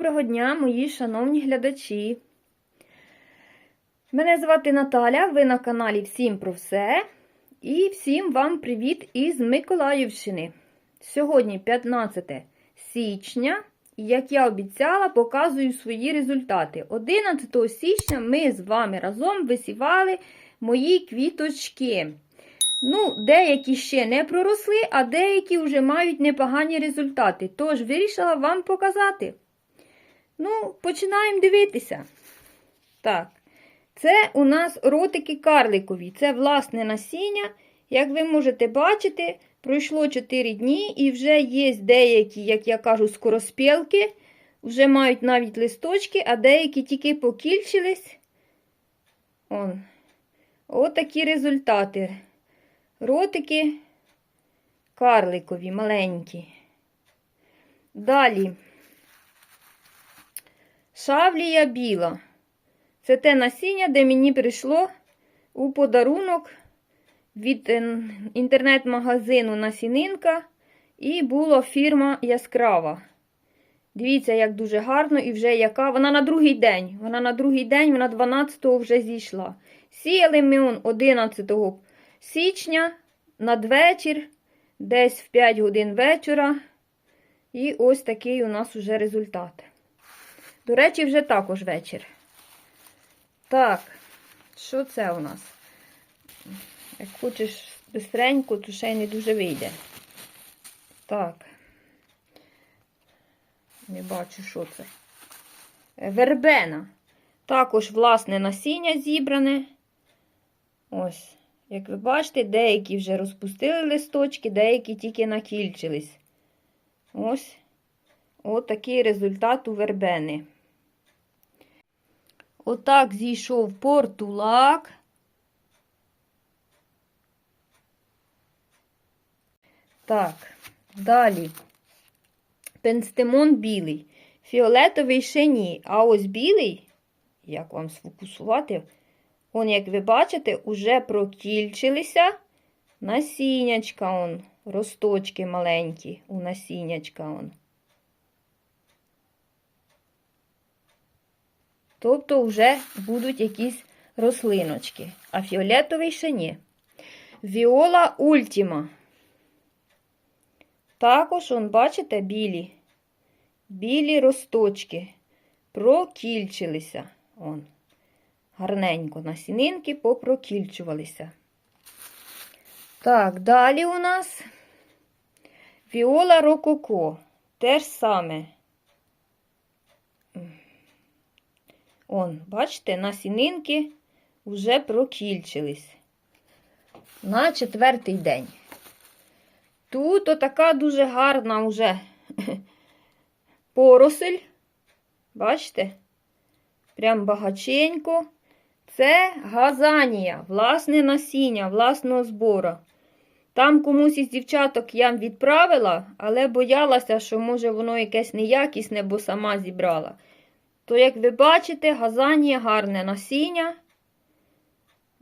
Доброго дня, мої шановні глядачі. Мене звати Наталя, ви на каналі Всім про все. І всім вам привіт із Миколаївщини. Сьогодні 15 січня, і як я обіцяла, показую свої результати. 11 січня ми з вами разом висівали мої квіточки. Ну, деякі ще не проросли, а деякі вже мають непогані результати. Тож вирішила вам показати. Ну, починаємо дивитися. Так, це у нас ротики карликові. Це власне насіння. Як ви можете бачити, пройшло 4 дні і вже є деякі, як я кажу, скороспілки. Вже мають навіть листочки, а деякі тільки покільчились. Он. Отакі результати. Ротики карликові, маленькі. Далі. Шавлія біла. Це те насіння, де мені прийшло у подарунок від інтернет-магазину Насінинка. І була фірма яскрава. Дивіться, як дуже гарно і вже яка. Вона на другий день. Вона на другий день, вона 12-го вже зійшла. Сіяли ми 11 січня надвечір, десь в 5 годин вечора. І ось такий у нас уже результат. До речі, вже також вечір. Так, що це у нас? Як хочеш бистренько, то ще й не дуже вийде. Так. Не бачу, що це. Вербена. Також, власне, насіння зібране. Ось. Як ви бачите, деякі вже розпустили листочки, деякі тільки накільчились. Ось От такий результат у вербени. Отак зійшов портулак. Так, далі. Пенстемон білий. Фіолетовий ще ні. А ось білий, як вам сфокусувати, он, як ви бачите, уже прокільчилися насіннячка, он, росточки маленькі у насіннячка. он. Тобто вже будуть якісь рослиночки, а фіолетовий ще ні. Віола Ультіма. Також, он, бачите, білі, білі росточки прокільчилися. Он. Гарненько насінинки попрокільчувалися. Так, далі у нас Віола Рококо. Те ж саме. Он, бачите, насінинки вже прокільчились. На четвертий день. Тут отака дуже гарна вже поросель. Бачите? Прям багаченько. Це газанія, власне насіння, власного збору. Там комусь із дівчаток я відправила, але боялася, що, може, воно якесь неякісне, бо сама зібрала. То, як ви бачите, газанія гарне насіння.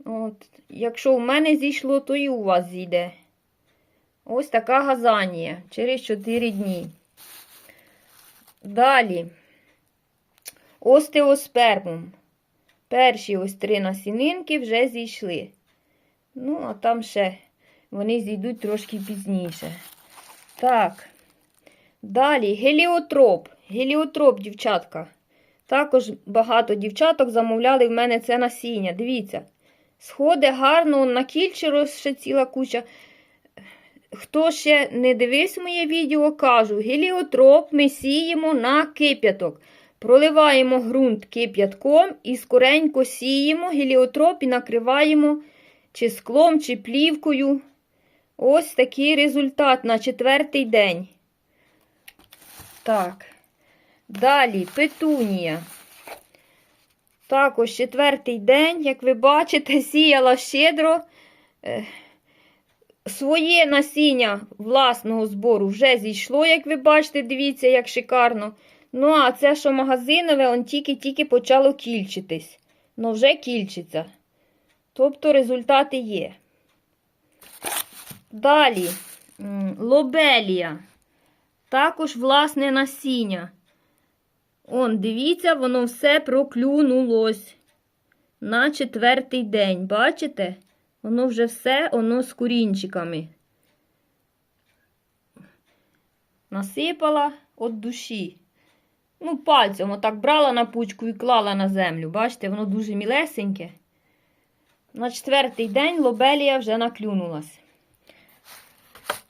От, Якщо в мене зійшло, то і у вас зійде. Ось така газанія через 4 дні. Далі остеоспермум. Перші ось три насінинки вже зійшли. Ну, а там ще вони зійдуть трошки пізніше. Так. Далі геліотроп. Геліотроп, дівчатка. Також багато дівчаток замовляли в мене це насіння. Дивіться. Сходи гарно, на кільчі ще ціла куча. Хто ще не дивився моє відео, кажу, геліотроп ми сіємо на кип'яток. Проливаємо ґрунт кип'ятком і скоренько сіємо геліотроп і накриваємо чи склом, чи плівкою. Ось такий результат на четвертий день. Так. Далі петунія. Також четвертий день, як ви бачите, сіяла щедро. Е, своє насіння власного збору вже зійшло, як ви бачите, дивіться, як шикарно. Ну, а це, що магазинове, он тільки-тільки почало кільчитись. Ну, вже кільчиться. Тобто результати є. Далі лобелія. Також власне насіння. Он, дивіться, воно все проклюнулось на четвертий день. Бачите? Воно вже все воно з курінчиками. Насипала від душі. Ну, пальцем отак брала на пучку і клала на землю. Бачите, воно дуже мілесеньке. На четвертий день лобелія вже наклюнулась.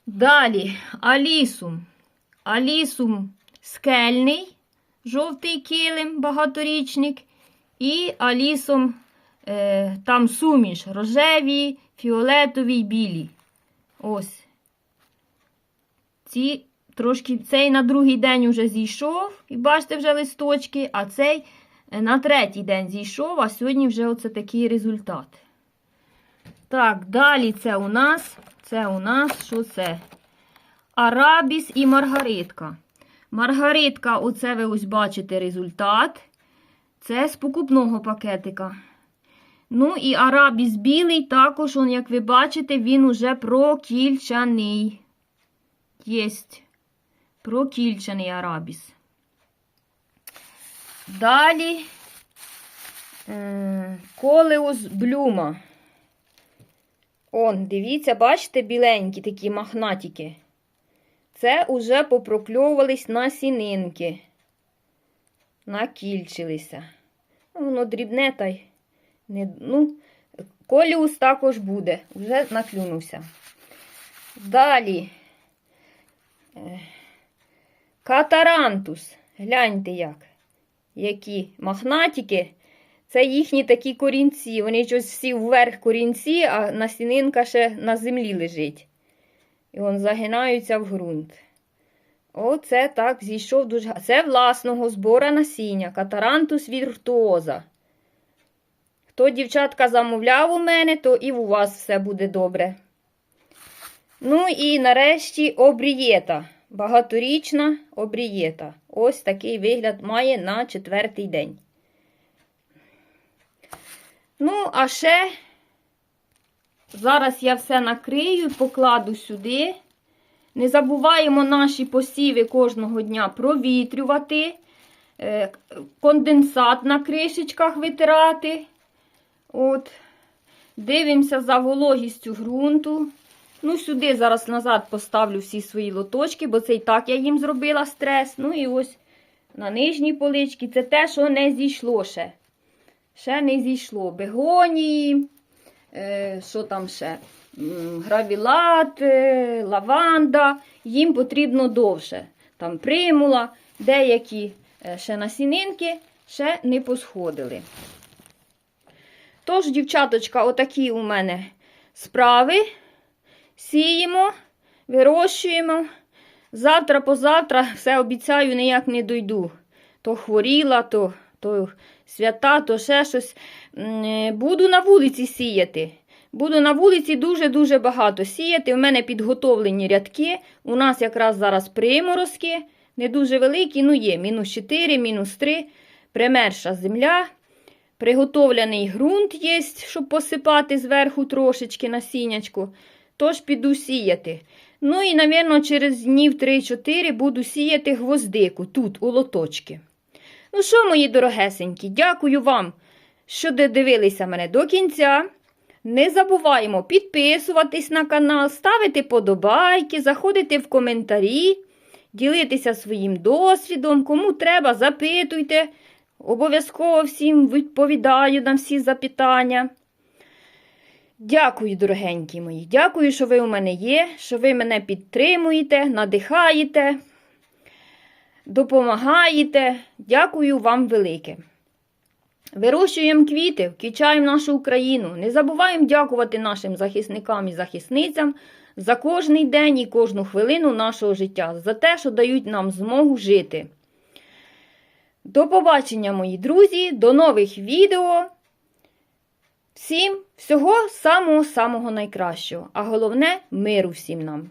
Далі алісум. Алісум скельний, жовтий килим, багаторічник. І алісом е, там суміш рожеві, фіолетові й білі. Ось. Ці трошки цей на другий день уже зійшов, і бачите вже листочки, а цей на третій день зійшов, а сьогодні вже оце такий результат. Так, далі це у нас, це у нас, що це? Арабіс і маргаритка. Маргаритка, оце ви ось бачите результат. Це з покупного пакетика. Ну і арабіс білий, також, он, як ви бачите, він уже прокільчаний. Єсть. Прокільчаний арабіс. Далі е, колеус блюма. Он, дивіться, бачите, біленькі такі махнатики. Це уже попрокльовувались насінинки. Накільчилися. Воно дрібне та й не. Ну, коліус також буде, вже наклюнувся. Далі. Е, Катарантус. Гляньте як. Які махнатики. Це їхні такі корінці. Вони щось всі вверх корінці, а насінинка ще на землі лежить. І вон загинаються в ґрунт. Оце так зійшов дуже. Це власного збора насіння. Катарантус віртуоза. Хто дівчатка замовляв у мене, то і у вас все буде добре. Ну і нарешті обрієта. Багаторічна обрієта. Ось такий вигляд має на четвертий день. Ну, а ще зараз я все накрию, покладу сюди. Не забуваємо наші посіви кожного дня провітрювати, е, конденсат на кришечках витирати. От. Дивимося за вологістю ґрунту. Ну, сюди зараз назад поставлю всі свої лоточки, бо це і так я їм зробила стрес. Ну і ось на нижній поличці це те, що не зійшло ще. Ще не зійшло. Бегонії, що там ще? Гравілат, е, лаванда. Їм потрібно довше. Там примула, деякі е, ще насінинки ще не посходили. Тож, дівчаточка, отакі у мене справи. Сіємо, вирощуємо. Завтра позавтра все обіцяю, ніяк не дойду. То хворіла, то, то свята, то ще щось. Е, Буду на вулиці сіяти. Буду на вулиці дуже-дуже багато сіяти. У мене підготовлені рядки. У нас якраз зараз приморозки. Не дуже великі, ну є. Мінус 4, мінус 3. Примерша земля. Приготовлений ґрунт є, щоб посипати зверху трошечки насіннячку. Тож піду сіяти. Ну і, напевно, через днів 3-4 буду сіяти гвоздику тут, у лоточки. Ну що, мої дорогесенькі, дякую вам, що додивилися мене до кінця. Не забуваємо підписуватись на канал, ставити подобайки, заходити в коментарі, ділитися своїм досвідом. Кому треба, запитуйте. Обов'язково всім відповідаю на всі запитання. Дякую, дорогенькі мої. Дякую, що ви у мене є, що ви мене підтримуєте, надихаєте, допомагаєте. Дякую вам велике. Вирощуємо квіти, вкічаємо нашу Україну. Не забуваємо дякувати нашим захисникам і захисницям за кожний день і кожну хвилину нашого життя, за те, що дають нам змогу жити. До побачення, мої друзі, до нових відео. Всім всього самого-самого найкращого, а головне миру всім нам.